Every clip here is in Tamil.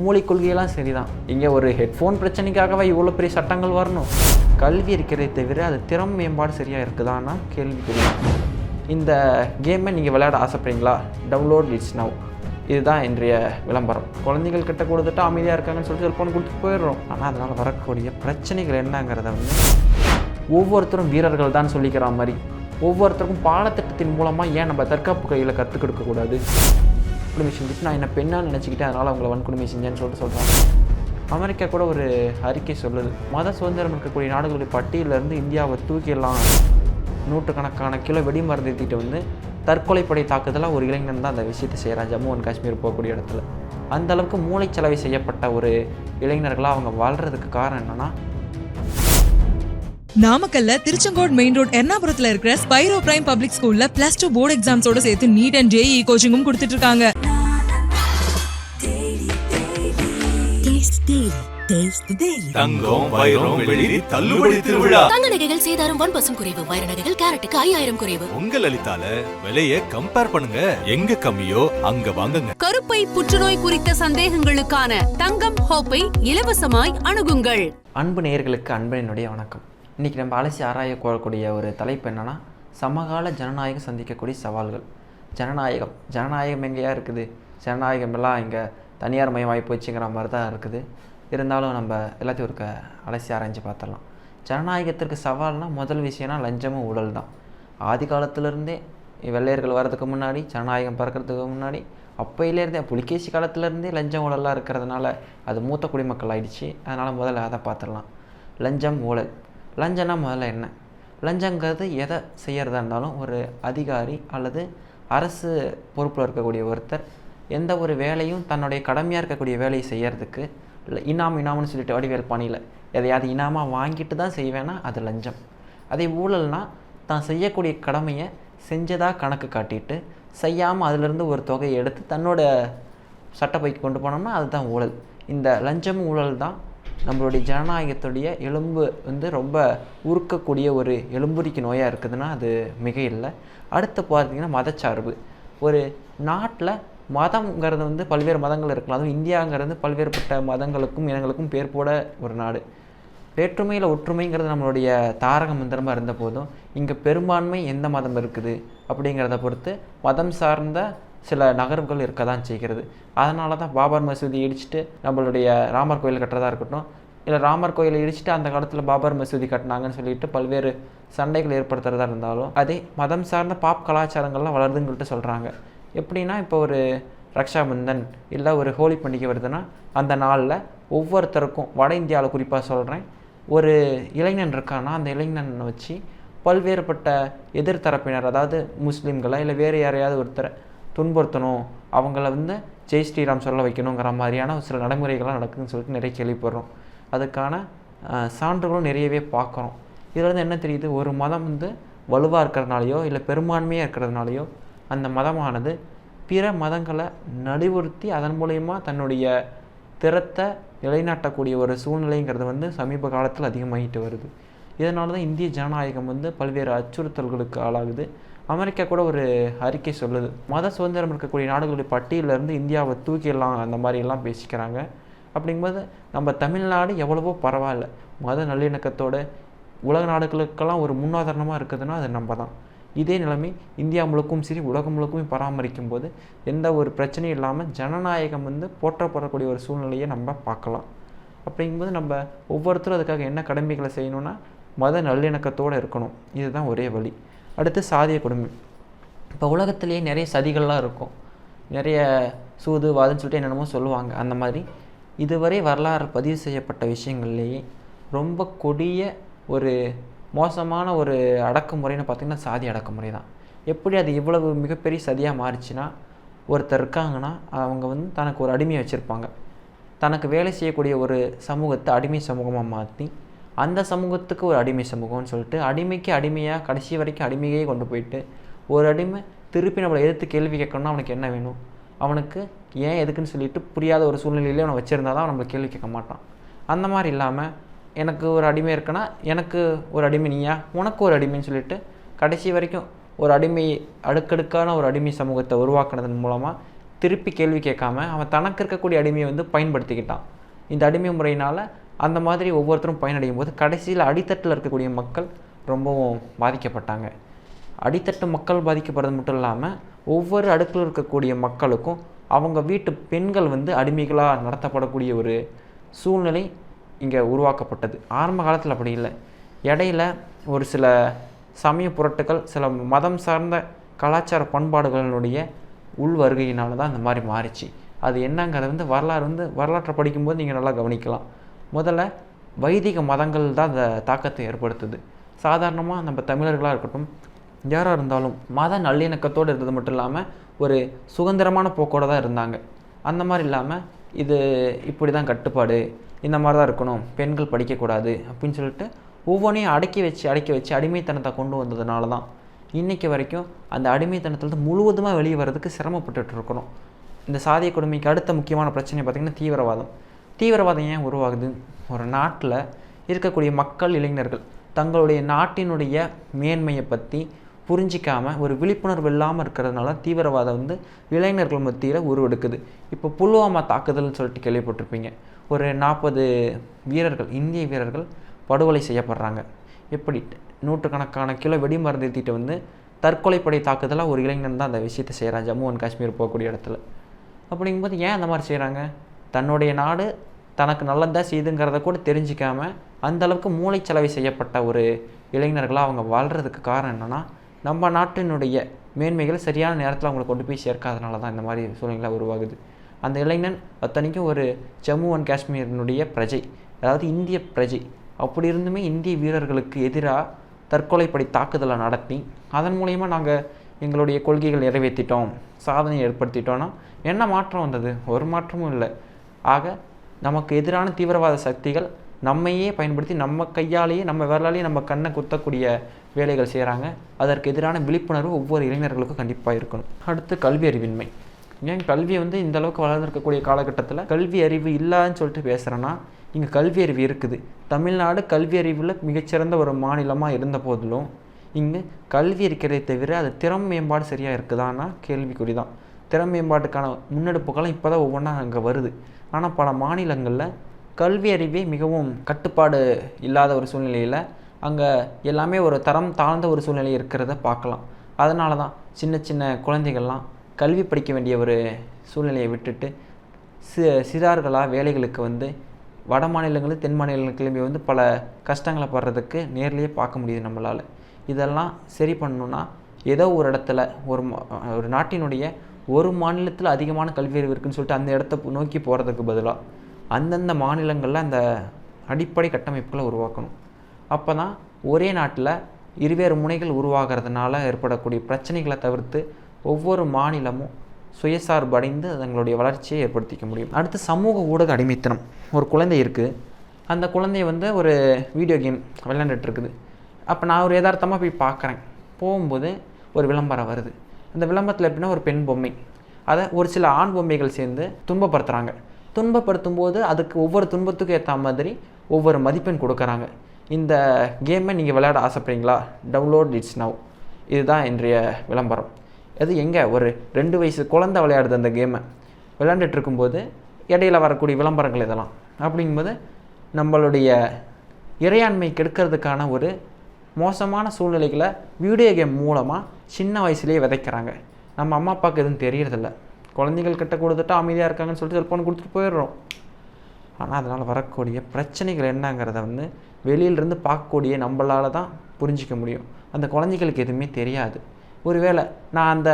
மூளை கொள்கையெல்லாம் சரிதான். இங்கே ஒரு ஹெட்ஃபோன் பிரச்சனைக்காகவே இவ்வளோ பெரிய சட்டங்கள் வரணும்? கல்வி இருக்கிறதே தவிர அது திறம் மேம்பாடு சரியாக இருக்குதான்னா கேள்வி தெரியும் இந்த கேமை நீங்கள் விளையாட ஆசைப்படுறீங்களா? டவுன்லோட் இட்ஸ் நவ் இதுதான் இன்றைய விளம்பரம். குழந்தைகள் கிட்ட கொடுத்துட்டு அமைதியாக இருக்காங்கன்னு சொல்லிட்டு செல்ஃபோன் கொடுத்துட்டு போயிடுறோம். ஆனால் அதனால் வரக்கூடிய பிரச்சனைகள் என்னங்கிறத வந்து ஒவ்வொருத்தரும் வீரர்கள் தான் சொல்லிக்கிற மாதிரி. ஒவ்வொருத்தருக்கும் பாடத்திட்டத்தின் மூலமாக ஏன் நம்ம தற்காப்பு கையில் கற்றுக் கொடுக்கக்கூடாது வன்கொடுமை செஞ்சுட்டு நான் என்ன பெண்ணாக நினச்சிக்கிட்டேன் அதனால் அவங்கள வன்கொடுமை செஞ்சேன்னு சொல்லிட்டு சொல்கிறாங்க அமெரிக்கா கூட ஒரு அறிக்கை சொல்லுது. மத சுதந்திரம் இருக்கக்கூடிய நாடுகளுடைய பட்டியலிருந்து இந்தியாவை தூக்கிடலாம். நூற்றுக்கணக்கான கிலோ வெடிமருந்து ஏற்றிட்டு வந்து தற்கொலைப்படை தாக்குதலாக ஒரு இளைஞன் தான் அந்த விஷயத்தை செய்கிறான் ஜம்மு அண்ட் காஷ்மீர் போகக்கூடிய இடத்துல. அந்தளவுக்கு மூளைச்சலவை செய்யப்பட்ட ஒரு இளைஞர்களாக அவங்க வாழ்கிறதுக்கு காரணம் என்னென்னா நாமக்கல்ல திருச்செங்கோடு மெயின் ரோட் எர்ணாபுரத்துல இருக்கிற ஸ்பைரோ பிரைம் பப்ளிக் ஸ்கூல்ல பிளஸ் டூ போர்டு எக்ஸாம்ஸோட சேர்த்து நீட் அண்ட் ஜேஇ கோச்சிங்கும் கொடுத்துட்டு இருக்காங்க. தங்கம் வைரம் வெளிரி தள்ளுபடி திருவிழா. தங்க நகைகள் சேதாரம் ஒன் பர்சன்ட் குறைவு வைர நகைகள் கேரட்டுக்கு ஐயாயிரம் குறைவு. உங்க லலிதால விலைய கம்பேர் பண்ணுங்க. எங்க கம்மியோ அங்க வாங்குங்க. கருப்பை புற்றுநோய் குறித்த சந்தேகங்களுக்கான தங்கம் ஹோப்பை இலவசமாய் அணுகுங்கள். அன்பு நேயர்களுக்கு அன்பினுடைய வணக்கம். இன்றைக்கி நம்ம அலசி ஆராய கோரக்கூடிய ஒரு தலைப்பு என்னென்னா சமகால ஜனநாயகம் சந்திக்கக்கூடிய சவால்கள். ஜனநாயகம். ஜனநாயகம் எங்கேயா இருக்குது? ஜனநாயகம் எல்லாம் இங்கே தனியார் மயமாகி போச்சுங்கிற மாதிரி தான் இருக்குது. இருந்தாலும் நம்ம எல்லாத்தையும் ஒரு க அலசி ஆராய்ஞ்சு பார்த்துடலாம். ஜனநாயகத்திற்கு சவால்னால் முதல் விஷயம்னா லஞ்சமும் ஊழல் தான் ஆதி காலத்திலேருந்தே வெள்ளையர்கள் வர்றதுக்கு முன்னாடி ஜனநாயகம் பறக்கிறதுக்கு முன்னாடி அப்போயிலேருந்தே புலிகேசி காலத்துலேருந்தே லஞ்சம் ஊழலாக இருக்கிறதுனால அது மூத்த குடிமக்கள் ஆயிடுச்சு அதனால் முதல்ல அதை பார்த்துடலாம். லஞ்சம் ஊழல். லஞ்சம்னா முதல்ல என்ன? லஞ்சங்கிறது எதை செய்கிறதா இருந்தாலும் ஒரு அதிகாரி அல்லது அரசு பொறுப்பில் இருக்கக்கூடிய ஒருத்தர் எந்த ஒரு வேலையும் தன்னுடைய கடமையாக இருக்கக்கூடிய வேலையை செய்கிறதுக்கு இல்லை இனாம் இனாம்னு சொல்லிட்டு வடிவேல் பணியில் எதையாவது இனாமாக வாங்கிட்டு தான் செய்வேன்னா அது லஞ்சம். அதே ஊழல்னால் தான் செய்யக்கூடிய கடமையை செஞ்சதாக கணக்கு காட்டிட்டு செய்யாமல் அதிலிருந்து ஒரு தொகையை எடுத்து தன்னோட சட்டப்பைக்கு கொண்டு போனோம்னா அதுதான் ஊழல். இந்த லஞ்சம் ஊழல் தான் நம்மளுடைய ஜனநாயகத்துடைய எலும்பு வந்து ரொம்ப உருக்கக்கூடிய ஒரு எலும்புரிக்கு நோயாக இருக்குதுன்னா அது மிக இல்லை அடுத்து பார்த்திங்கன்னா மதச்சார்பு. ஒரு நாட்டில் மதம்ங்கிறது வந்து பல்வேறு மதங்கள் இருக்கலாம். அதுவும் இந்தியாங்கிறது பல்வேறுபட்ட மதங்களுக்கும் இனங்களுக்கும் பேர் போட ஒரு நாடு. வேற்றுமையில் ஒற்றுமைங்கிறது நம்மளுடைய தாரக மந்திரமாக இருந்த போதும் இங்கே பெரும்பான்மை எந்த மதம் இருக்குது அப்படிங்கிறத பொறுத்து மதம் சார்ந்த சில நகர்வுகள் இருக்க தான் செய்கிறது. அதனால தான் பாபர் மசூதி இடிச்சிட்டு நம்மளுடைய ராமர் கோயில் கட்டுறதா இருக்கட்டும் இல்லை ராமர் கோயிலை இடிச்சிட்டு அந்த காலத்தில் பாபர் மசூதி கட்டினாங்கன்னு சொல்லிட்டு பல்வேறு சண்டைகள் ஏற்படுத்துறதா இருந்தாலும் அதே மதம் சார்ந்த பாப் கலாச்சாரங்கள்லாம் வளருதுன்னு சொல்லிட்டு சொல்கிறாங்க எப்படின்னா இப்போ ஒரு ரக்ஷாபந்தன் இல்லை ஒரு ஹோலி பண்டிகை வருதுன்னா அந்த நாளில் ஒவ்வொருத்தருக்கும் வட இந்தியாவில் குறிப்பாக சொல்கிறேன் ஒரு இளைஞன் இருக்கான்னா அந்த இளைஞனை வச்சு பல்வேறுபட்ட எதிர்த்தரப்பினர் அதாவது முஸ்லீம்களை இல்லை வேறு யாரையாவது ஒருத்தரை துன்புறுத்தணும். அவங்கள வந்து ஜெய் ஸ்ரீராம் சொல்ல வைக்கணுங்கிற மாதிரியான சில நடைமுறைகள்லாம் நடக்குதுன்னு சொல்லிட்டு நிறைய கேள்விப்படுறோம். அதுக்கான சான்றுகளும் நிறையவே பார்க்குறோம். இதில் வந்து என்ன தெரியுது? ஒரு மதம் வந்து வலுவாக இருக்கிறதுனாலையோ இல்லை பெரும்பான்மையாக இருக்கிறதுனாலையோ அந்த மதமானது பிற மதங்களை நலிவுறுத்தி அதன் மூலயமா தன்னுடைய திறத்தை நிலைநாட்டக்கூடிய ஒரு சூழ்நிலைங்கிறது வந்து சமீப காலத்தில் அதிகமாகிட்டு வருது. இதனால தான் இந்திய ஜனநாயகம் வந்து பல்வேறு அச்சுறுத்தல்களுக்கு ஆளாகுது. அமெரிக்கா கூட ஒரு அறிக்கை சொல்லுது. மத சுதந்திரம் இருக்கக்கூடிய நாடுகளுடைய பட்டியலேருந்து இந்தியாவை தூக்கிடலாம் அந்த மாதிரிலாம் பேசிக்கிறாங்க. அப்படிங்கும்போது நம்ம தமிழ்நாடு எவ்வளவோ பரவாயில்ல. மத நல்லிணக்கத்தோட உலக நாடுகளுக்கெல்லாம் ஒரு முன்னுதாரணமாக இருக்குதுன்னா அது நம்ம தான் இதே நிலைமை இந்தியா முழுக்கும் சரி உலகம் முழுக்குமே பராமரிக்கும் போது எந்த ஒரு பிரச்சனையும் இல்லாமல் ஜனநாயகம் வந்து போற்றப்படக்கூடிய ஒரு சூழ்நிலையை நம்ம பார்க்கலாம். அப்படிங்கும்போது நம்ம ஒவ்வொருத்தரும் அதுக்காக என்ன கடமைகளை செய்யணும்னா மத நல்லிணக்கத்தோடு இருக்கணும். இதுதான் ஒரே வழி. அடுத்து சாதிய கொடுமை. இப்போ உலகத்திலேயே நிறைய சதிகள்லாம் இருக்கும். நிறைய சூது வாதுன்னு சொல்லிட்டு என்னென்னமோ சொல்லுவாங்க. அந்த மாதிரி இதுவரை வரலாறு பதிவு செய்யப்பட்ட விஷயங்கள்லேயே ரொம்ப கொடிய ஒரு மோசமான ஒரு அடக்குமுறைன்னு பார்த்திங்கன்னா சாதி அடக்குமுறை தான். எப்படி அது இவ்வளவு மிகப்பெரிய சதியாக மாறிச்சுன்னா ஒருத்தர் இருக்காங்கன்னா அவங்க வந்து தனக்கு ஒரு அடிமையை வச்சுருப்பாங்க. தனக்கு வேலை செய்யக்கூடிய ஒரு சமூகத்தை அடிமை சமூகமாக மாற்றி அந்த சமூகத்துக்கு ஒரு அடிமை சமூகம்னு சொல்லிட்டு அடிமைக்கு அடிமையாக கடைசி வரைக்கும் அடிமையே கொண்டு போயிட்டு ஒரு அடிமை திருப்பி நம்மளை எதிர்த்து கேள்வி கேட்கணும்னா அவனுக்கு என்ன வேணும்? அவனுக்கு ஏன் எதுக்குன்னு சொல்லிட்டு புரியாத ஒரு சூழ்நிலையிலே அவனை வச்சுருந்தா தான் நம்மளை கேள்வி கேட்க மாட்டான். அந்த மாதிரி இல்லாமல் எனக்கு ஒரு அடிமை இருக்குன்னா எனக்கு ஒரு அடிமை நீயா? உனக்கு ஒரு அடிமைன்னு சொல்லிட்டு கடைசி வரைக்கும் ஒரு அடிமை அடுக்கடுக்கான ஒரு அடிமை சமூகத்தை உருவாக்குனதன் மூலமாக திருப்பி கேள்வி கேட்காம அவன் தனக்கு இருக்கக்கூடிய அடிமையை வந்து பயன்படுத்திக்கிட்டான். இந்த அடிமை முறையினால் அந்த மாதிரி ஒவ்வொருத்தரும் பயனடையும் போது கடைசியில் அடித்தட்டில் இருக்கக்கூடிய மக்கள் ரொம்பவும் பாதிக்கப்பட்டாங்க. அடித்தட்டு மக்கள் பாதிக்கப்படுறது மட்டும் இல்லாமல் ஒவ்வொரு அடுக்கில் இருக்கக்கூடிய மக்களுக்கும் அவங்க வீட்டு பெண்கள் வந்து அடிமைகளாக நடத்தப்படக்கூடிய ஒரு சூழ்நிலை இங்கே உருவாக்கப்பட்டது. ஆரம்ப காலத்தில் அப்படி இல்லை. இடையில ஒரு சில சமய புரட்டுகள் சில மதம் சார்ந்த கலாச்சார பண்பாடுகளினுடைய உள் வருகையினால தான் இந்த மாதிரி மாறிச்சு. அது என்னங்கிறத வந்து வரலாறு வந்து வரலாற்றை படிக்கும்போது நீங்கள் நல்லா கவனிக்கலாம். முதல்ல வைதிக மதங்கள் தான் அந்த தாக்கத்தை ஏற்படுத்துது. சாதாரணமாக நம்ம தமிழர்களாக இருக்கட்டும் யாராக இருந்தாலும் மத நல்லிணக்கத்தோடு இருந்தது மட்டும் இல்லாமல் ஒரு சுதந்திரமான போக்கோடு தான் இருந்தாங்க. அந்த மாதிரி இல்லாமல் இது இப்படி தான் கட்டுப்பாடு இந்த மாதிரி தான் இருக்கணும் பெண்கள் படிக்கக்கூடாது அப்படின்னு சொல்லிட்டு ஒவ்வொன்றையும் அடக்கி வச்சு அடக்கி வச்சு அடிமைத்தனத்தை கொண்டு வந்ததுனால தான் இன்றைக்கி வரைக்கும் அந்த அடிமைத்தனத்துலேருந்து முழுவதுமாக வெளியே வர்றதுக்கு சிரமப்பட்டுட்டு இருக்கிறோம் இந்த சாதிய கொடுமைக்கு அடுத்த முக்கியமான பிரச்சனை பார்த்திங்கன்னா தீவிரவாதம். தீவிரவாதம் ஏன் உருவாகுது? ஒரு நாட்டில் இருக்கக்கூடிய மக்கள் இளைஞர்கள் தங்களுடைய நாட்டினுடைய மேன்மையை பற்றி புரிஞ்சிக்காமல் ஒரு விழிப்புணர்வு இல்லாமல் இருக்கிறதுனால தீவிரவாதம் வந்து இளைஞர்கள் மத்தியில் உருவெடுக்குது. இப்போ புல்வாமா தாக்குதல்னு சொல்லிட்டு கேள்விப்பட்டிருப்பீங்க. ஒரு நாற்பது வீரர்கள் இந்திய வீரர்கள் படுகொலை செய்யப்படுறாங்க. எப்படி? நூற்றுக்கணக்கான கிலோ வெடிமருந்து ஏற்றிட்டு வந்து தற்கொலைப்படை தாக்குதலாக ஒரு இளைஞன் தான் அந்த விஷயத்தை செய்கிறான் ஜம்மு அண்ட் காஷ்மீர் போகக்கூடிய இடத்துல. அப்படிங்கும்போது ஏன் அந்த மாதிரி செய்கிறாங்க தன்னுடைய நாடு தனக்கு நல்லதாக செய்துங்கிறத கூட தெரிஞ்சிக்காம அந்த அளவுக்கு மூளைச்சலவை செய்யப்பட்ட ஒரு இளைஞர்களாக அவங்க வாழ்கிறதுக்கு காரணம் என்னென்னா நம்ம நாட்டினுடைய மேன்மைகள் சரியான நேரத்தில் அவங்களை கொண்டு போய் சேர்க்காதனால தான் இந்த மாதிரி சூழ்நிலை உருவாகுது. அந்த இளைஞன் அத்தனைக்கும் ஒரு ஜம்மு அண்ட் காஷ்மீரினுடைய பிரஜை அதாவது இந்திய பிரஜை. அப்படி இருந்துமே இந்திய வீரர்களுக்கு எதிராக தற்கொலைப்படை தாக்குதலை நடத்தி அதன் மூலயமா நாங்கள் எங்களுடைய கொள்கைகள் நிறைவேற்றிட்டோம் சாதனை ஏற்படுத்திட்டோன்னா என்ன மாற்றம் வந்தது? ஒரு மாற்றமும் இல்லை. ஆக நமக்கு எதிரான தீவிரவாத சக்திகள் நம்மையே பயன்படுத்தி நம்ம கையாலேயே நம்ம விரலாலேயே நம்ம கண்ணை குத்தக்கூடிய வேலைகள் செய்கிறாங்க அதற்கு எதிரான விழிப்புணர்வு ஒவ்வொரு இளைஞர்களுக்கும் கண்டிப்பாக இருக்கணும். அடுத்து கல்வி அறிவின்மை. ஏன் கல்வி வந்து இந்த அளவுக்கு வளர்ந்துருக்கக்கூடிய காலகட்டத்தில் கல்வி அறிவு இல்லாதுன்னு சொல்லிட்டு பேசுகிறேன்னா இங்கே கல்வி அறிவு இருக்குது. தமிழ்நாடு கல்வி அறிவில் மிகச்சிறந்த ஒரு மாநிலமாக இருந்த போதிலும் இங்கு கல்வி இருக்கிறதை தவிர அது திறம் மேம்பாடு சரியாக இருக்குதான்னா கேள்விக்குறி தான் திறம் மேம்பாட்டுக்கான முன்னெடுப்புகளும் இப்போ தான் ஒவ்வொன்றா அங்கே வருது. ஆனால் பல மாநிலங்களில் கல்வி அறிவே மிகவும் கட்டுப்பாடு இல்லாத ஒரு சூழ்நிலையில் அங்கே எல்லாமே ஒரு தரம் தாழ்ந்த ஒரு சூழ்நிலை இருக்கிறத பார்க்கலாம். அதனால தான் சின்ன சின்ன குழந்தைகள்லாம் கல்வி படிக்க வேண்டிய ஒரு சூழ்நிலையை விட்டுட்டு சி சிறார்களாக வேலைகளுக்கு வந்து வட மாநிலங்களும் தென் மாநிலங்களுக்கு கிளம்பி வந்து பல கஷ்டங்களை படுறதுக்கு நேர்லேயே பார்க்க முடியுது நம்மளால். இதெல்லாம் சரி பண்ணணுன்னா ஏதோ ஒரு இடத்துல ஒரு ஒரு நாட்டினுடைய ஒரு மாநிலத்தில் அதிகமான கல்வி அறிவு இருக்குன்னு சொல்லிட்டு அந்த இடத்த நோக்கி போகிறதுக்கு பதிலாக அந்தந்த மாநிலங்களில் அந்த அடிப்படை கட்டமைப்புகளை உருவாக்கணும். அப்போ தான் ஒரே நாட்டில் இருவேறு முனைகள் உருவாகிறதுனால ஏற்படக்கூடிய பிரச்சனைகளை தவிர்த்து ஒவ்வொரு மாநிலமும் சுயசார்பு அடைந்து தங்களுடைய வளர்ச்சியை ஏற்படுத்திக்க முடியும். அடுத்து சமூக ஊடக அடிமைத்தனம். ஒரு குழந்தை இருக்குது அந்த குழந்தைய வந்து ஒரு வீடியோ கேம் விளையாண்டுட்டு இருக்குது. அப்போ நான் ஒரு யதார்த்தமாக போய் பார்க்குறேன் போகும்போது ஒரு விளம்பரம் வருது. அந்த விளம்பரத்தில் எப்படின்னா ஒரு பெண் பொம்மை. அதை ஒரு சில ஆண் பொம்மைகள் சேர்ந்து துன்பப்படுத்துகிறாங்க துன்பப்படுத்தும் போது அதுக்கு ஒவ்வொரு துன்பத்துக்கும் ஏற்ற மாதிரி ஒவ்வொரு மதிப்பெண் கொடுக்குறாங்க. இந்த கேமை நீங்கள் விளையாட ஆசைப்படுறீங்களா? டவுன்லோட் இட்ஸ் நவ் இதுதான் இன்றைய விளம்பரம். அது எங்கே? ஒரு ரெண்டு வயசு குழந்தை விளையாடுது அந்த கேமை. விளையாண்டுட்டு இருக்கும்போது இடையில வரக்கூடிய விளம்பரங்கள் இதெல்லாம். அப்படிங்கும்போது நம்மளுடைய இறையாண்மை கெடுக்கிறதுக்கான ஒரு மோசமான சூழ்நிலைகளை வீடியோ கேம் மூலமாக சின்ன வயசுலேயே விதைக்கிறாங்க. நம்ம அம்மா அப்பாவுக்கு எதுவும் தெரியறதில்ல. குழந்தைகள் கிட்ட கொடுத்துட்டா அமைதியாக இருக்காங்கன்னு சொல்லிட்டு செல்ஃபோன் கொடுத்துட்டு போயிடுறோம். ஆனால் அதனால் வரக்கூடிய பிரச்சனைகள் என்னங்கிறத வந்து வெளியிலேருந்து பார்க்கக்கூடிய நம்மளால தான் புரிஞ்சிக்க முடியும். அந்த குழந்தைகளுக்கு எதுவுமே தெரியாது. ஒருவேளை நான் அந்த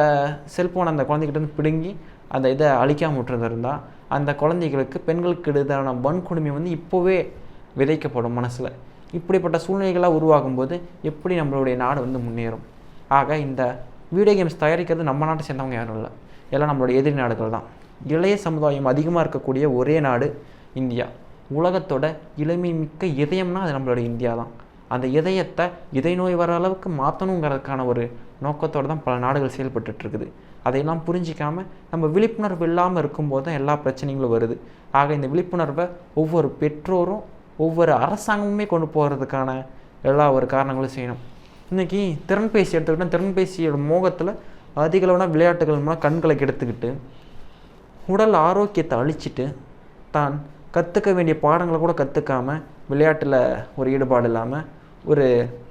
செல்ஃபோன் அந்த குழந்தைகிட்டருந்து பிடுங்கி அந்த இதை அழிக்காம விட்டுருந்திருந்தா அந்த குழந்தைகளுக்கு பெண்களுக்கு எதிரான வன்கொடுமை வந்து இப்போவே விதைக்கப்படும் மனசில். இப்படிப்பட்ட சூழ்நிலைகளாக உருவாகும்போது எப்படி நம்மளுடைய நாடு வந்து முன்னேறும்? ஆக இந்த வீடியோ கேம்ஸ் தயாரிக்கிறது நம்ம நாட்டை சேர்ந்தவங்க யாரும் இல்லை. எல்லாம் நம்மளுடைய எதிரி நாடுகள் தான். இளைய சமுதாயம் அதிகமாக இருக்கக்கூடிய ஒரே நாடு இந்தியா. உலகத்தோட இளமை மிக்க இதயம்னா அது நம்மளுடைய இந்தியா தான். அந்த இதயத்தை இதய நோய் வர அளவுக்கு மாற்றணுங்கிறதுக்கான ஒரு நோக்கத்தோடு தான் பல நாடுகள் செயல்பட்டுருக்குது இருக்குது. அதையெல்லாம் புரிஞ்சிக்காமல் நம்ம விழிப்புணர்வு இல்லாமல் இருக்கும்போது தான் எல்லா பிரச்சனைகளும் வருது. ஆக இந்த விழிப்புணர்வை ஒவ்வொரு பெற்றோரும் ஒவ்வொரு அரசாங்கமுமே கொண்டு போகிறதுக்கான எல்லா ஒரு காரணங்களும் செய்யணும். இன்றைக்கி திறன்பேசி எடுத்துக்கிட்டால் திறன்பேசியோட மோகத்தில் அதிகளவான விளையாட்டுகள் மூலம் கண்களை கெடுத்துக்கிட்டு உடல் ஆரோக்கியத்தை அழிச்சிட்டு தான் கற்றுக்க வேண்டிய பாடங்களை கூட கற்றுக்காம விளையாட்டில் ஒரு ஈடுபாடு இல்லாமல் ஒரு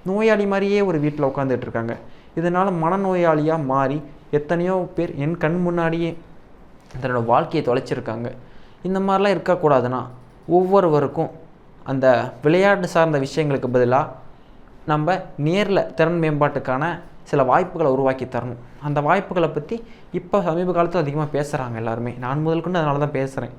நோயாளி மாதிரியே ஒரு வீட்டில் உட்காந்துட்டு இருக்காங்க. இதனால் மனநோயாளியாக மாறி எத்தனையோ பேர் என் கண் முன்னாடியே தன்னோட வாழ்க்கையை தொலைச்சிருக்காங்க. இந்த மாதிரிலாம் இருக்கக்கூடாதுன்னா ஒவ்வொருவருக்கும் அந்த விளையாட்டு சார்ந்த விஷயங்களுக்கு பதிலாக நம்ம நேரில் திறன் மேம்பாட்டுக்கான சில வாய்ப்புகளை உருவாக்கி தரணும். அந்த வாய்ப்புகளை பற்றி இப்போ சமீப காலத்தில் அதிகமாக பேசுகிறாங்க எல்லாருமே. நான் முதல் கொண்டு அதனால தான் பேசுகிறேன்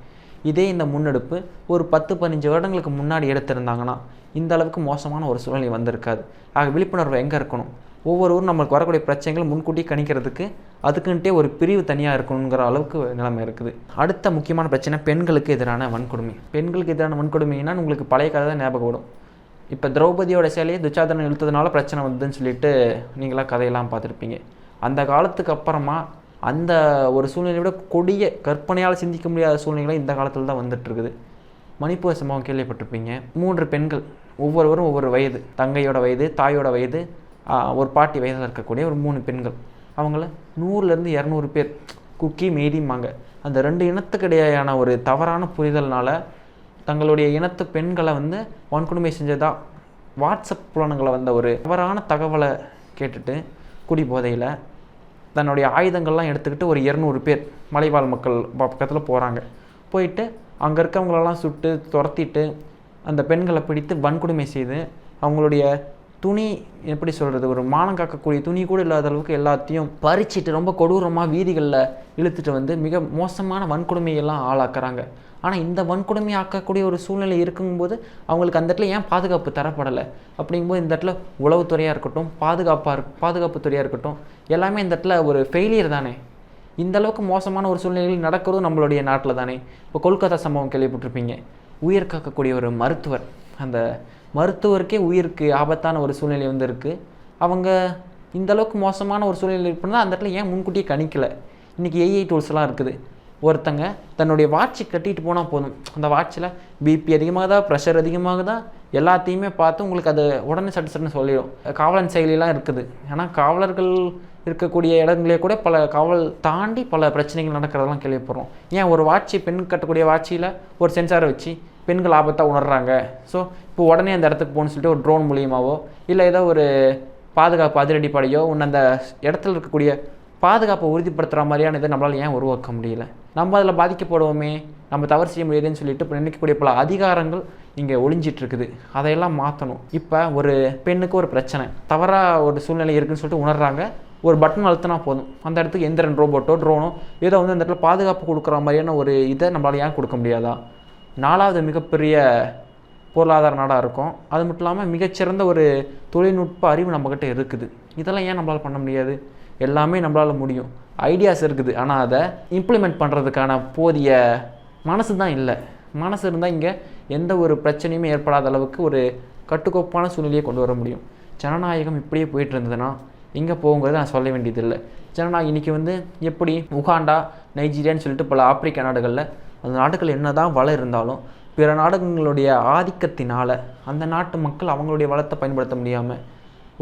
இதே இந்த முன்னெடுப்பு ஒரு பத்து பதினஞ்சு வருடங்களுக்கு முன்னாடி எடுத்திருந்தாங்கன்னா இந்த அளவுக்கு மோசமான ஒரு சூழ்நிலை வந்திருக்காது. ஆக விழிப்புணர்வு எங்கே இருக்கணும்? ஒவ்வொருவரும் நம்மளுக்கு வரக்கூடிய பிரச்சனைகள் முன்கூட்டி கணிக்கிறதுக்கு அதுக்குன்ட்டே ஒரு பிரிவு தனியாக இருக்கணுங்கிற அளவுக்கு நிலைமை இருக்குது. அடுத்த முக்கியமான பிரச்சனை பெண்களுக்கு எதிரான வன்கொடுமை. பெண்களுக்கு எதிரான வன்கொடுமைன்னா உங்களுக்கு பழைய கதை தான் ஞாபகம் வரும். இப்போ திரௌபதியோட சேலையை துச்சாதனம் இழுத்ததுனால பிரச்சனை வந்ததுன்னு சொல்லிட்டு நீங்களாம் கதையெல்லாம் பார்த்துருப்பீங்க. அந்த காலத்துக்கு அப்புறமா அந்த ஒரு சூழ்நிலையை விட கொடிய கற்பனையால் சிந்திக்க முடியாத சூழ்நிலைகளை இந்த காலத்தில் தான் வந்துட்டுருக்குது. மணிப்பூர் சம்பவம் கேள்விப்பட்டிருப்பீங்க. மூன்று பெண்கள் ஒவ்வொருவரும் ஒவ்வொரு வயது தங்கையோட வயது தாயோட வயது ஒரு பாட்டி வயதில் இருக்கக்கூடிய ஒரு மூணு பெண்கள். அவங்கள நூறுலேருந்து இரநூறு பேர் குக்கி மேதிம்பாங்க அந்த ரெண்டு இனத்துக்கிடையான ஒரு தவறான புரிதல்னால் தங்களுடைய இனத்து பெண்களை வந்து வன்கொடுமை செஞ்சதாக வாட்ஸ்அப் புலனங்களை வந்த ஒரு தவறான தகவலை கேட்டுட்டு குடி போதையில் தன்னுடைய ஆயுதங்கள்லாம் எடுத்துக்கிட்டு ஒரு இரநூறு பேர் மலைவாழ் மக்கள் பக்கத்தில் போகிறாங்க போயிட்டு அங்கே இருக்கவங்களெல்லாம் சுட்டு துரத்திட்டு அந்த பெண்களை பிடித்து வன்கொடுமை செய்து அவங்களுடைய துணி எப்படி சொல்கிறது ஒரு மானம் காக்கக்கூடிய துணி கூட இல்லாத அளவுக்கு எல்லாத்தையும் பறிச்சிட்டு ரொம்ப கொடூரமாக வீதிகளில் இழுத்துட்டு வந்து மிக மோசமான வன்கொடுமையெல்லாம் ஆளாக்குறாங்க. ஆனால் இந்த வன்கொடுமை ஆக்கக்கூடிய ஒரு சூழ்நிலை இருக்கும்போது அவங்களுக்கு அந்த இடத்துல ஏன் பாதுகாப்பு தரப்படலை? அப்படிங்கும்போது இந்த இடத்துல உளவுத்துறையாக இருக்கட்டும் பாதுகாப்பாக இருக் பாதுகாப்புத்துறையாக இருக்கட்டும் எல்லாமே இந்த இடத்துல ஒரு ஃபெயிலியர் தானே. இந்த அளவுக்கு மோசமான ஒரு சூழ்நிலைகள் நடக்கிறதும் நம்மளுடைய நாட்டில் தானே. இப்போ கொல்கத்தா சம்பவம் கேள்விப்பட்டிருப்பீங்க. உயிர் காக்கக்கூடிய ஒரு மருத்துவர் அந்த மருத்துவருக்கே உயிருக்கு ஆபத்தான ஒரு சூழ்நிலை வந்து இருக்குது அவங்க இந்த அளவுக்கு மோசமான ஒரு சூழ்நிலை இருக்குன்னா அந்த இடத்துல ஏன் முன்கூட்டியே கணிக்கலை? இன்றைக்கி ஏஐ டூல்ஸ்லாம் இருக்குது. ஒருத்தங்க தன்னுடைய வாட்சை கட்டிட்டு போனால் போதும். அந்த வாட்சில் பிபி அதிகமாகுதா? ப்ரெஷர் அதிகமாகுதா? எல்லாத்தையுமே பார்த்து உங்களுக்கு அது உடனே சட்டு சட்டுன்னு சொல்லிடும். காவலன் செயலிலாம் இருக்குது. ஏன்னா காவலர்கள் இருக்கக்கூடிய இடங்களே கூட பல காவல் தாண்டி பல பிரச்சனைகள் நடக்கிறதெல்லாம் கேள்விப்படுறோம். ஏன் ஒரு வாட்சி பெண் கட்டக்கூடிய வாட்சியில் ஒரு சென்சாரை வச்சு பெண்கள் ஆபத்தாக உணர்றாங்க. ஸோ இப்போ உடனே அந்த இடத்துக்கு போகணும்னு சொல்லிட்டு ஒரு ட்ரோன் மூலியமாவோ இல்லை ஏதோ ஒரு பாதுகாப்பு அதிரடிப்படையோ ஒன்று அந்த இடத்துல இருக்கக்கூடிய பாதுகாப்பை உறுதிப்படுத்துகிற மாதிரியான இதை நம்மளால் ஏன் உருவாக்க முடியல? நம்ம அதில் பாதிக்கப்படுவோமே நம்ம தவறு செய்ய முடியாதுன்னு சொல்லிட்டு இப்போ நினைக்கக்கூடிய பல அதிகாரங்கள் இங்கே ஒளிஞ்சிட்ருக்குது அதையெல்லாம் மாற்றணும் இப்போ ஒரு பெண்ணுக்கு ஒரு பிரச்சனை. தவறாக ஒரு சூழ்நிலை இருக்குன்னு சொல்லிட்டு உணர்றாங்க. ஒரு பட்டன் அழுத்தினா போதும். அந்த இடத்துக்கு எந்திரன் ரோபோட்டோ ட்ரோனோ ஏதோ வந்து அந்த இடத்துல பாதுகாப்பு கொடுக்குற மாதிரியான ஒரு இதை நம்மளால் ஏன் கொடுக்க முடியாதா? நாலாவது மிகப்பெரிய பொருளாதார நாடாக இருக்கும். அது மட்டும் இல்லாமல் மிகச்சிறந்த ஒரு தொழில்நுட்ப அறிவு நம்மக்கிட்ட இருக்குது. இதெல்லாம் ஏன் நம்மளால் பண்ண முடியாது? எல்லாமே நம்மளால் முடியும். ஐடியாஸ் இருக்குது. ஆனால் அதை இம்ப்ளிமெண்ட் பண்ணுறதுக்கான போதிய மனசு தான் இல்லை. மனசு இருந்தால் இங்கே எந்த ஒரு பிரச்சனையுமே ஏற்படாத அளவுக்கு ஒரு கட்டுக்கோப்பான சூழ்நிலையை கொண்டு வர முடியும். ஜனநாயகம் இப்படியே போயிட்டு இருந்ததுன்னா எங்கே போகுங்கிறது நான் சொல்ல வேண்டியதில்லை. ஜனநாயகம் இன்றைக்கி வந்து எப்படி உகாண்டா நைஜீரியான்னு சொல்லிட்டு பல ஆப்பிரிக்க நாடுகளில் அந்த நாடுகள் என்ன தான் வளம் இருந்தாலும் பிற நாடுகளுடைய ஆதிக்கத்தினால் அந்த நாட்டு மக்கள் அவங்களுடைய வளத்தை பயன்படுத்த முடியாமல்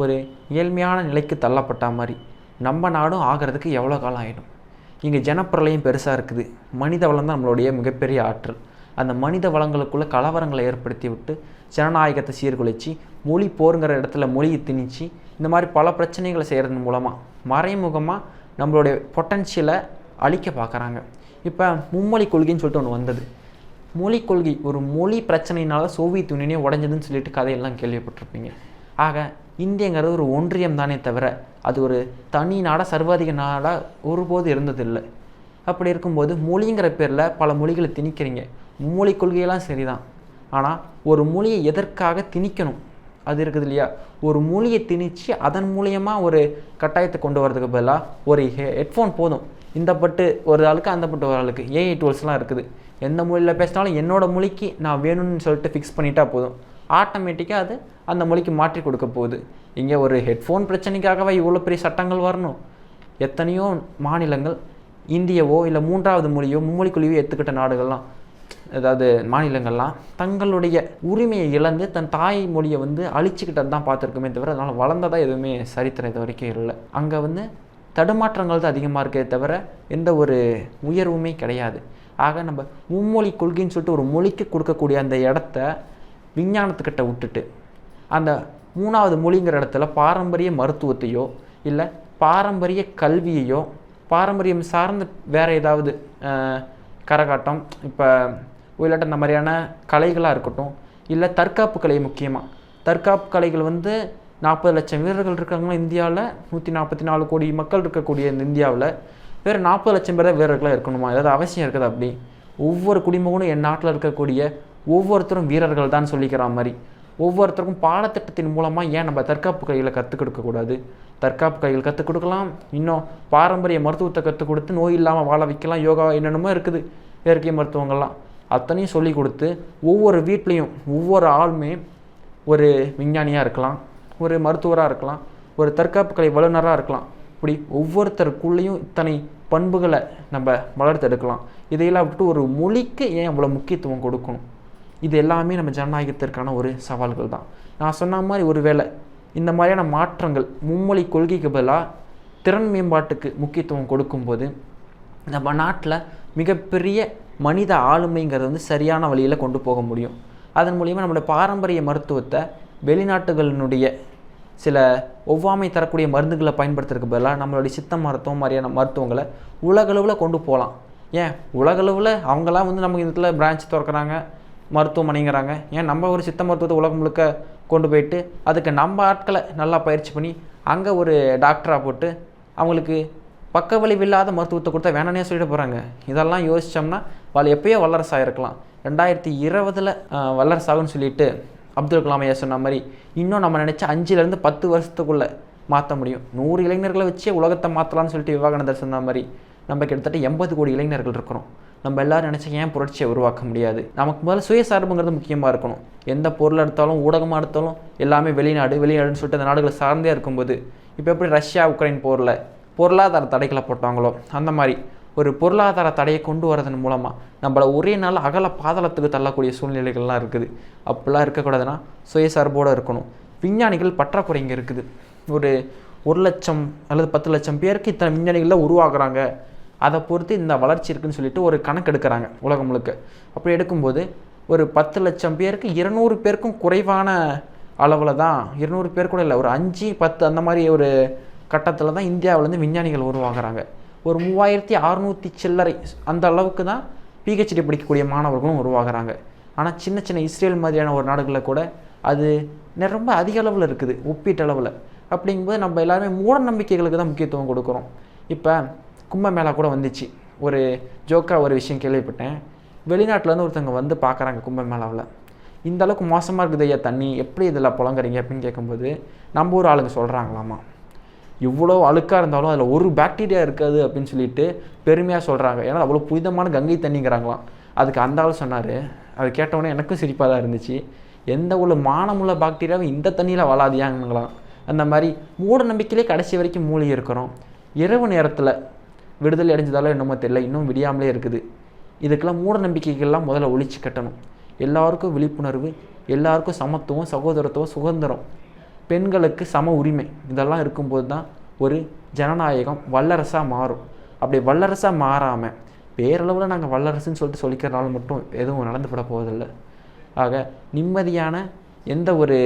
ஒரு ஏழ்மையான நிலைக்கு தள்ளப்பட்ட மாதிரி நம்ம நாடும் ஆகிறதுக்கு எவ்வளோ காலம் ஆகிடும் இங்கே ஜனப்பிரளயம் பெருசாக இருக்குது. மனித வளம் தான் நம்மளுடைய மிகப்பெரிய ஆற்றல். அந்த மனித வளங்களுக்குள்ளே கலவரங்களை ஏற்படுத்தி விட்டு ஜனநாயகத்தை சீர்குலைச்சி மொழி போருங்கிற இடத்துல மொழியை திணிச்சு இந்த மாதிரி பல பிரச்சனைகளை செய்கிறதன் மூலமாக மறைமுகமாக நம்மளுடைய பொட்டன்ஷியலை அழிக்க பார்க்குறாங்க. இப்போ மும்மொழி கொள்கைன்னு சொல்லிட்டு ஒன்று வந்தது. மொழி கொள்கை ஒரு மொழி பிரச்சனையினால சோவியத் யூனியனே உடஞ்சதுன்னு சொல்லிட்டு கதையெல்லாம் கேள்விப்பட்டிருப்பீங்க. ஆக இந்தியங்கிறது ஒரு ஒன்றியம் தானே தவிர அது ஒரு தனி நாடாக சர்வாதிக நாடாக ஒருபோது இருந்ததில்லை. அப்படி இருக்கும்போது மொழிங்கிற பேரில் பல மொழிகளை திணிக்கிறீங்க. மும்மொழி கொள்கையெல்லாம் சரிதான். ஆனால் ஒரு மொழியை எதற்காக திணிக்கணும்? அது இருக்குது இல்லையா? ஒரு மொழியை திணித்து அதன் மூலியமாக ஒரு கட்டாயத்தை கொண்டு வரதுக்கு பதிலாக ஒரு ஹெ ஹெட்ஃபோன் போதும். இந்த பட்டு ஒரு ஆளுக்கு அந்த பட்டு ஒரு ஆளுக்கு. ஏஐ டூல்ஸ்லாம் இருக்குது. எந்த மொழியில் பேசினாலும் என்னோட மொழிக்கு நான் வேணும்னு சொல்லிட்டு ஃபிக்ஸ் பண்ணிட்டா போதும். ஆட்டோமேட்டிக்காக அது அந்த மொழிக்கு மாற்றி கொடுக்க போகுது. இங்கே ஒரு ஹெட்ஃபோன் பிரச்சனைக்காகவே இவ்வளோ பெரிய சட்டங்கள் வரணும்? எத்தனையோ மாநிலங்கள் இந்தியவோ இல்லை மூன்றாவது மொழியோ மும்மொழி ஏற்றுக்கிட்ட நாடுகள்லாம் அதாவது மாநிலங்கள்லாம் தங்களுடைய உரிமையை இழந்து தன் தாய் மொழியை வந்து அழிச்சிக்கிட்டது தான் பார்த்துருக்குமே தவிர அதனால் வளர்ந்ததாக எதுவுமே சரித்திரம் இது வரைக்கும் இல்லை. அங்கே வந்து தடுமாற்றங்கள் தான் அதிகமாக இருக்கே தவிர எந்த ஒரு உயர்வுமே கிடையாது. ஆக நம்ம மும்மொழி கொள்கைன்னு சொல்லிட்டு ஒரு மொழிக்கு கொடுக்கக்கூடிய அந்த இடத்த விஞ்ஞானத்துக்கிட்ட விட்டுட்டு அந்த மூணாவது மொழிங்கிற இடத்துல பாரம்பரிய மருத்துவத்தையோ இல்லை பாரம்பரிய கல்வியையோ பாரம்பரியம் சார்ந்த வேறு ஏதாவது கரகாட்டம் இப்போ இல்லாட்ட இந்த மாதிரியான கலைகளாக இருக்கட்டும் இல்லை தற்காப்பு கலை முக்கியமாக தற்காப்பு கலைகள் வந்து நாற்பது லட்சம் வீரர்கள் இருக்காங்களா இந்தியாவில்? நூற்றி நாற்பத்தி நாலு கோடி மக்கள் இருக்கக்கூடிய இந்த இந்தியாவில். வேறு நாற்பது லட்சம் பேர் தான் வீரர்களாக இருக்கணுமா? ஏதாவது அவசியம் இருக்குது அப்படி? ஒவ்வொரு குடிமகனும் என் நாட்டில் இருக்கக்கூடிய ஒவ்வொருத்தரும் வீரர்கள் தான் சொல்லிக்கிற மாதிரி. ஒவ்வொருத்தருக்கும் பாடத்திட்டத்தின் மூலமாக ஏன் நம்ம தற்காப்பு கையில் கற்றுக் கொடுக்கக்கூடாது தற்காப்பு கைகள் கற்றுக் கொடுக்கலாம். இன்னும் பாரம்பரிய மருத்துவத்தை கற்றுக் கொடுத்து நோய் இல்லாமல் வாழ வைக்கலாம். யோகா என்னென்னமோ இருக்குது. இயற்கை மருத்துவங்கள்லாம். அத்தனையும் சொல்லி கொடுத்து ஒவ்வொரு வீட்லேயும் ஒவ்வொரு ஆளுமே ஒரு விஞ்ஞானியாக இருக்கலாம். ஒரு மருத்துவராக இருக்கலாம் ஒரு தற்காப்பு கலை வல்லுநராக இருக்கலாம். இப்படி ஒவ்வொருத்தருக்குள்ளேயும் இத்தனை பண்புகளை நம்ம வளர்த்தெடுக்கலாம். இதையெல்லாம் விட்டு ஒரு மொழிக்கு ஏன் அவ்வளோ முக்கியத்துவம் கொடுக்கணும்? இது எல்லாமே நம்ம ஜனநாயகத்திற்கான ஒரு சவால்கள் தான். நான் சொன்ன மாதிரி ஒரு வேளை இந்த மாதிரியான மாற்றங்கள் மும்மொழி கொள்கைக்கு பதிலாக திறன் மேம்பாட்டுக்கு முக்கியத்துவம் கொடுக்கும்போது நம்ம நாட்டில் மிகப்பெரிய மனித ஆளுமைங்கிறது வந்து சரியான வழியில் கொண்டு போக முடியும். அதன் மூலிமா நம்மளோட பாரம்பரிய மருத்துவத்தை வெளிநாட்டுகளினுடைய சில ஒவ்வாமை தரக்கூடிய மருந்துகளை பயன்படுத்துறதுக்கு பதிலாக நம்மளுடைய சித்த மருத்துவம் மாதிரியான மருத்துவங்களை உலகளவில் கொண்டு போகலாம் ஏன்? உலகளவில் அவங்களாம் வந்து நமக்கு இடத்துல பிரான்ச் திறக்கிறாங்க மருத்துவமனைங்கிறாங்க ஏன்? நம்ம ஒரு சித்த மருத்துவத்தை உலகம் முழுக்க கொண்டு போயிட்டு அதுக்கு நம்ம ஆட்களை நல்லா பயிற்சி பண்ணி அங்கே ஒரு டாக்டராக போட்டு அவங்களுக்கு பக்க வலிவு இல்லாத மருத்துவத்தை கொடுத்தா வேணானே சொல்லிட்டு போகிறாங்க இதெல்லாம் யோசித்தோம்னா வாழ் எப்பயோ வல்லரசாக இருக்கலாம். ரெண்டாயிரத்தி இருபதில் வல்லரசாகுன்னு சொல்லிட்டு அப்துல் கலாம் ஐயா சொன்ன மாதிரி இன்னும் நம்ம நினச்ச அஞ்சுலேருந்து பத்து வருஷத்துக்குள்ளே மாற்ற முடியும். நூறு இளைஞர்களை வச்சே உலகத்தை மாற்றலாம்னு சொல்லிட்டு விவேகானந்தர் சொன்ன மாதிரி நம்ம கிட்டத்தட்ட எண்பது கோடி இளைஞர்கள் இருக்கிறோம். நம்ம எல்லாரும் நினச்சி ஏன் புரட்சியை உருவாக்க முடியாது? நமக்கு முதல்ல சுயசார்புங்கிறது முக்கியமாக இருக்கணும். எந்த பொருள் எடுத்தாலும் ஊடகமாக எடுத்தாலும் எல்லாமே வெளிநாடு வெளிநாடுன்னு சொல்லிட்டு அந்த நாடுகளை சார்ந்தே இருக்கும்போது இப்போ எப்படி ரஷ்யா உக்ரைன் போரில் பொருளாதார தடைகளை போட்டாங்களோ அந்த மாதிரி ஒரு பொருளாதார தடையை கொண்டு வரதன் மூலமாக நம்மளை ஒரே நாள் அகல பாதாளத்துக்கு தள்ளக்கூடிய சூழ்நிலைகள்லாம் இருக்குது. அப்படிலாம் இருக்கக்கூடாதுன்னா சுயசார்போடு இருக்கணும். விஞ்ஞானிகள் பற்றாக்குறை இங்கே இருக்குது. ஒரு ஒரு லட்சம் அல்லது பத்து லட்சம் பேருக்கு இத்தனை விஞ்ஞானிகள்லாம் உருவாக்குறாங்க அதை பொறுத்து இந்த வளர்ச்சி இருக்குதுன்னு சொல்லிட்டு ஒரு கணக்கு எடுக்கிறாங்க உலகம் முழுக்க. அப்படி எடுக்கும்போது ஒரு பத்து லட்சம் பேருக்கு இருநூறு பேருக்கும் குறைவான அளவில் தான் இருநூறு பேர் கூட இல்லை ஒரு அஞ்சு பத்து அந்த மாதிரி ஒரு கட்டத்தில் தான் இந்தியாவிலேருந்து விஞ்ஞானிகள் உருவாகுறாங்க. ஒரு மூவாயிரத்தி அறநூற்றி சில்லறை அந்த அளவுக்கு தான் பிஹெச்டி படிக்கக்கூடிய மாணவர்களும் உருவாகுறாங்க. ஆனால் சின்ன சின்ன இஸ்ரேல் மாதிரியான ஒரு நாடுகளில் கூட அது ரொம்ப அதிக அளவில் இருக்குது ஒப்பீட்டளவில். அப்படிங்கும்போது நம்ம எல்லாருமே மூட நம்பிக்கைகளுக்கு தான் முக்கியத்துவம் கொடுக்குறோம். இப்போ கும்பமேளா கூட வந்துச்சு. ஒரு ஜோக்கா ஒரு விஷயம் கேள்விப்பட்டேன். வெளிநாட்டிலேருந்து ஒருத்தவங்க வந்து பார்க்குறாங்க கும்பமேளாவில் இந்த அளவுக்கு மோசமாக இருக்குது ஐயா தண்ணி எப்படி இதில் புலங்குறீங்க அப்படின்னு கேட்கும்போது நம்ம ஊர் ஆளுங்க சொல்கிறாங்களாமா இவ்வளோ அழுக்காக இருந்தாலும் அதில் ஒரு பாக்டீரியா இருக்காது அப்படின்னு சொல்லிட்டு பெருமையாக சொல்கிறாங்க ஏன்னா அவ்வளோ புனிதமான கங்கை தண்ணிங்கிறாங்களாம். அதுக்கு அந்த ஆள் சொன்னார். அது கேட்டவுடனே எனக்கும் சிரிப்பாக தான் இருந்துச்சு. எந்த ஒரு மானமுள்ள பாக்டீரியாவும் இந்த தண்ணியில் வளாதியாங்களாம் அந்த மாதிரி மூட நம்பிக்கையிலே கடைசி வரைக்கும் மூழ்கி இருக்கிறோம். இரவு நேரத்தில் விடுதலை அடைஞ்சதாலும் என்னமோ தெரியல. இன்னும் விடியாமலே இருக்குது. இதுக்கெல்லாம் மூட நம்பிக்கைகள்லாம் முதல்ல ஒழிச்சு கட்டணும். எல்லாருக்கும் விழிப்புணர்வு எல்லாருக்கும் சமத்துவம் சகோதரத்துவம் சுதந்திரம். பெண்களுக்கு சம உரிமை. இதெல்லாம் இருக்கும்போது தான் ஒரு ஜனநாயகம் வல்லரசாக மாறும். அப்படி வல்லரசாக மாறாமல் பேரளவில் நாங்கள் வல்லரசுன்னு சொல்லிட்டு சொல்லிக்கிறனால மட்டும் எதுவும் நடந்துபட போவதில்லை ஆக நிம்மதியான எந்த ஒரு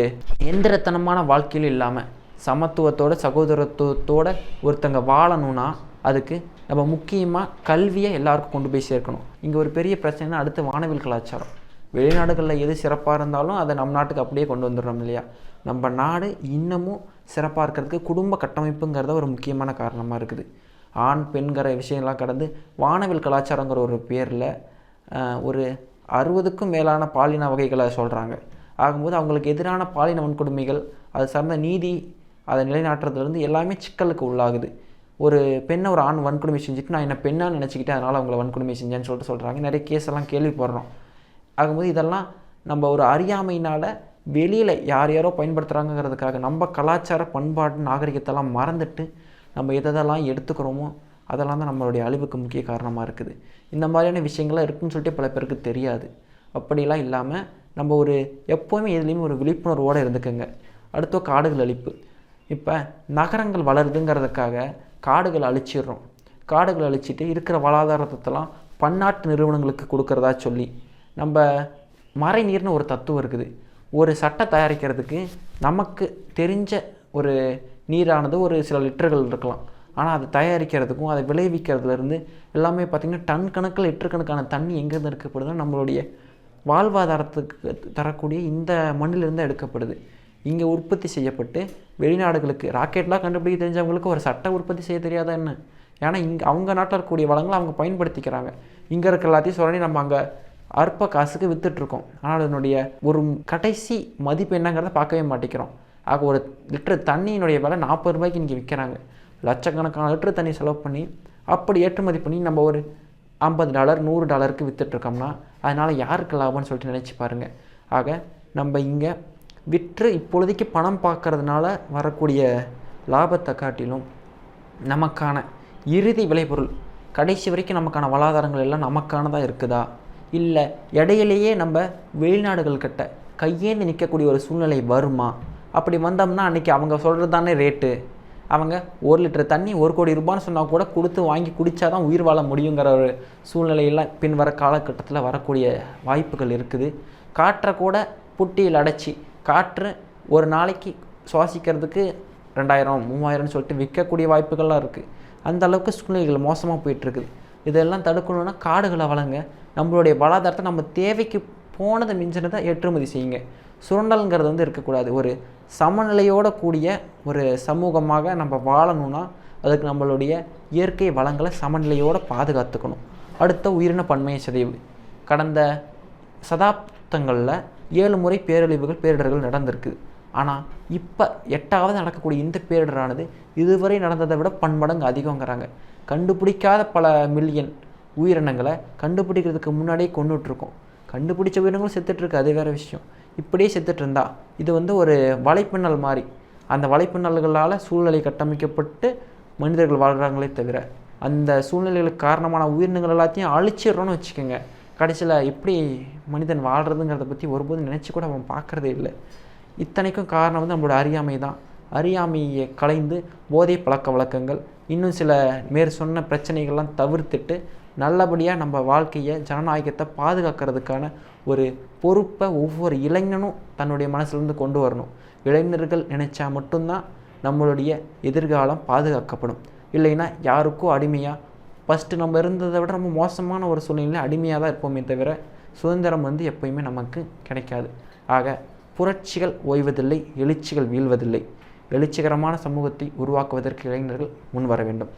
எந்திரத்தனமான வாழ்க்கையிலும் இல்லாமல் சமத்துவத்தோட சகோதரத்துவத்தோட ஒருத்தங்க வாழணும்னா அதுக்கு நம்ம முக்கியமாக கல்வியை எல்லாருக்கும் கொண்டு போய் சேர்க்கணும். இங்கே ஒரு பெரிய பிரச்சனைனா அடுத்து வானவில் கலாச்சாரம். வெளிநாடுகளில் எது சிறப்பாக இருந்தாலும் அதை நம்ம நாட்டுக்கு அப்படியே கொண்டு வந்துடுறோம் இல்லையா? நம்ம நாடு இன்னமும் சிறப்பாக இருக்கிறதுக்கு குடும்ப கட்டமைப்புங்கிறத ஒரு முக்கியமான காரணமாக இருக்குது. ஆண் பெண்கிற விஷயம்லாம் கடந்து வானவில் கலாச்சாரங்கிற ஒரு பேரில் ஒரு அறுபதுக்கும் மேலான பாலின வகைகளை சொல்கிறாங்க ஆகும்போது அவங்களுக்கு எதிரான பாலின வன்கொடுமைகள் அது சார்ந்த நீதி அதை நிலைநாட்டுறதுலேருந்து எல்லாமே சிக்கலுக்கு உள்ளாகுது. ஒரு பெண்ணை ஒரு ஆண் வன்கொடுமை செஞ்சுட்டு நான் என்ன பெண்ணாக நினச்சிக்கிட்டேன் அதனால் அவங்கள வன்கொடுமை செஞ்சேன்னு சொல்லிட்டு சொல்கிறாங்க நிறைய கேஸ் எல்லாம் கேள்விப்படுறோம். ஆகும்போது இதெல்லாம் நம்ம ஒரு அறியாமையினால் வெளியில் யார் யாரோ பயன்படுத்துகிறாங்கிறதுக்காக நம்ம கலாச்சார பண்பாடு நாகரிகத்தெல்லாம் மறந்துட்டு நம்ம எதெல்லாம் எடுத்துக்கிறோமோ அதெல்லாம் தான் நம்மளுடைய அழிவுக்கு முக்கிய காரணமாக இருக்குது. இந்த மாதிரியான விஷயங்கள்லாம் இருக்குன்னு சொல்லிட்டு பல பேருக்கு தெரியாது. அப்படிலாம் இல்லாமல் நம்ம ஒரு எப்போவுமே எதுலேயுமே ஒரு விழிப்புணர்வோடு இருந்துக்கோங்க. அடுத்த காடுகள் அழிப்பு. இப்போ நகரங்கள் வளருதுங்கிறதுக்காக காடுகளை அழிச்சிடுறோம். காடுகளை அழிச்சிட்டு இருக்கிற வாழ்வாதாரத்தெல்லாம் பன்னாட்டு நிறுவனங்களுக்கு கொடுக்குறதா சொல்லி நம்ம மறைநீர்னு ஒரு தத்துவம் இருக்குது. ஒரு சட்டை தயாரிக்கிறதுக்கு நமக்கு தெரிஞ்ச ஒரு நீரானது ஒரு சில லிட்டர்கள் இருக்கலாம். ஆனால் அதை தயாரிக்கிறதுக்கும் அதை விளைவிக்கிறதுலேருந்து எல்லாமே பார்த்திங்கன்னா டன் கணக்கில் லிட்டர் கணக்கான தண்ணி எங்கேருந்து எடுக்கப்படுதுன்னா நம்மளுடைய வாழ்வாதாரத்துக்கு தரக்கூடிய இந்த மண்ணிலிருந்து எடுக்கப்படுது. இங்கே உற்பத்தி செய்யப்பட்டு வெளிநாடுகளுக்கு ராக்கெட்லாம் கண்டுபிடிக்க தெரிஞ்சவங்களுக்கு ஒரு சட்டை உற்பத்தி செய்ய தெரியாதா என்ன? ஏன்னா இங்கே அவங்க நாட்டில் இருக்கக்கூடிய வளங்களை அவங்க பயன்படுத்திக்கிறாங்க. இங்கே இருக்கிற எல்லாத்தையும் சொல்லி நம்ம அங்கே அற்ப காசுக்கு விற்றுட்ருக்கோம் ஆனால் அதனுடைய ஒரு கடைசி மதிப்பு என்னங்கிறத பார்க்கவே மாட்டேங்கிறோம். ஆக ஒரு லிட்டர் தண்ணியினுடைய விலை நாற்பது ரூபாய்க்கு இங்கே விற்கிறாங்க. லட்சக்கணக்கான லிட்டர் தண்ணி செலவு பண்ணி அப்படி ஏற்றுமதி பண்ணி நம்ம ஒரு ஐம்பது டாலர் நூறு டாலருக்கு விற்றுட்ருக்கோம்னா அதனால் யாருக்கு லாபம்னு சொல்லிட்டு நினச்சி பாருங்கள் ஆக நம்ம இங்கே விற்று இப்பொழுதைக்கு பணம் பார்க்கறதுனால வரக்கூடிய லாபத்தை காட்டிலும் நமக்கான இறுதி விளைபொருள் கடைசி வரைக்கும் நமக்கான வளாதாரங்கள் எல்லாம் நமக்கானதாக இருக்குதா? இல்லை இடையிலேயே நம்ம வெளிநாடுகள் கிட்ட கையேந்து நிற்கக்கூடிய ஒரு சூழ்நிலை வருமா? அப்படி வந்தோம்னா அன்றைக்கி அவங்க சொல்கிறது தானே ரேட்டு அவங்க ஒரு லிட்டர் தண்ணி ஒரு கோடி ரூபான்னு சொன்னால் கூட கொடுத்து வாங்கி குடித்தாதான் உயிர் வாழ முடியுங்கிற ஒரு சூழ்நிலையெல்லாம் பின்வர காலகட்டத்தில் வரக்கூடிய வாய்ப்புகள் இருக்குது. காற்றை கூட புட்டியில் அடைச்சி காற்று ஒரு நாளைக்கு சுவாசிக்கிறதுக்கு ரெண்டாயிரம் மூவாயிரம்னு சொல்லிட்டு விற்கக்கூடிய வாய்ப்புகள்லாம் இருக்குது அந்த அளவுக்கு சூழ்நிலைகள் மோசமாக போயிட்டுருக்குது இதெல்லாம் தடுக்கணுன்னா காடுகளை வளங்க. நம்மளுடைய வளாதாரத்தை நம்ம தேவைக்கு போனதை மிஞ்சினதை ஏற்றுமதி செய்யுங்க. சுரண்டல்ங்கிறது வந்து இருக்கக்கூடாது. ஒரு சமநிலையோட கூடிய ஒரு சமூகமாக நம்ம வாழணும்னா அதுக்கு நம்மளுடைய இயற்கை வளங்களை சமநிலையோடு பாதுகாத்துக்கணும். அடுத்த உயிரின பன்மையை சிதைவு கடந்த சதாப்தங்களில் ஏழு முறை பேரழிவுகள் பேரிடர்கள் நடந்திருக்கு. ஆனால் இப்போ எட்டாவது நடக்கக்கூடிய இந்த பேரிடரானது இதுவரை நடந்ததை விட பன்மடங்கு அதிகங்கிறாங்க கண்டுபிடிக்காத பல மில்லியன் உயிரினங்களை கண்டுபிடிக்கிறதுக்கு முன்னாடியே கொண்டுட்ருக்கோம் கண்டுபிடிச்ச உயிரினங்களும் செத்துட்ருக்கு அது வேறு விஷயம். இப்படியே செத்துட்டு இருந்தா இது வந்து ஒரு வலைப்பின்னல் மாதிரி அந்த வலைப்பின்னல்களால் சூழ்நிலை கட்டமைக்கப்பட்டு மனிதர்கள் வாழ்கிறாங்களே தவிர அந்த சூழ்நிலைகளுக்கு காரணமான உயிரினங்கள் எல்லாத்தையும் அழிச்சிடுறோன்னு வச்சுக்கோங்க. கடைசியில் எப்படி மனிதன் வாழ்கிறதுங்கிறத பற்றி ஒருபோதும் நினச்சி கூட அவன் பார்க்குறதே இல்லை. இத்தனைக்கும் காரணம் வந்து நம்மளோட அறியாமை தான். அறியாமையை கலைந்து போதை பழக்க வழக்கங்கள் இன்னும் சில மேற் சொன்ன பிரச்சனைகள்லாம் தவிர்த்துட்டு நல்லபடியாக நம்ம வாழ்க்கையை ஜனநாயகத்தை பாதுகாக்கிறதுக்கான ஒரு பொறுப்பை ஒவ்வொரு இளைஞனும் தன்னுடைய மனசுலேருந்து கொண்டு வரணும். இளைஞர்கள் நினச்சா மட்டும்தான் நம்மளுடைய எதிர்காலம் பாதுகாக்கப்படும். இல்லைன்னா யாருக்கும் அடிமையாக ஃபஸ்ட்டு நம்ம இருந்ததை விட ரொம்ப மோசமான ஒரு சூழ்நிலையில் அடிமையாக தான் இருப்போமே தவிர சுதந்திரம் வந்து எப்பயுமே நமக்கு கிடைக்காது. ஆக புரட்சிகள் ஓய்வதில்லை எழுச்சிகள் வீழ்வதில்லை. எழுச்சிகரமான சமூகத்தை உருவாக்குவதற்கு இளைஞர்கள் முன்வர வேண்டும்.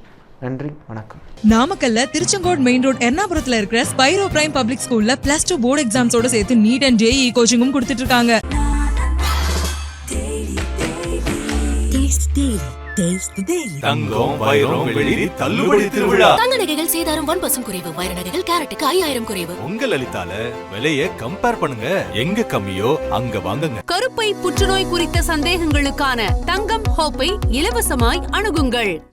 நன்றி வணக்கம். நாமக்கல்ல திருச்செங்கோடு மெயின் ரோட் எர்ணாபுரத்துல இருக்கிற ஸ்பைரோ பிரைம் பப்ளிக் ஸ்கூல்ல பிளஸ் டூ போர்டு எக்ஸாம்ஸோட சேர்த்து நீட் அண்ட் ஜேஇ கோச்சிங்கும் கொடுத்துட்டு இருக்காங்க. தங்கம் வைரம் வெள்ளி தள்ளுபடி திருவிழா. தங்க நகைகள் சேதாரம் ஒன் பர்சன்ட் குறைவு வைர நகைகள் கேரட்டுக்கு ஐயாயிரம் குறைவு. உங்க லலிதால விலைய கம்பேர் பண்ணுங்க. எங்க கம்மியோ அங்க வாங்குங்க. கருப்பை புற்றுநோய் குறித்த சந்தேகங்களுக்கான தங்கம் ஹோப்பை இலவசமாய் அணுகுங்கள்.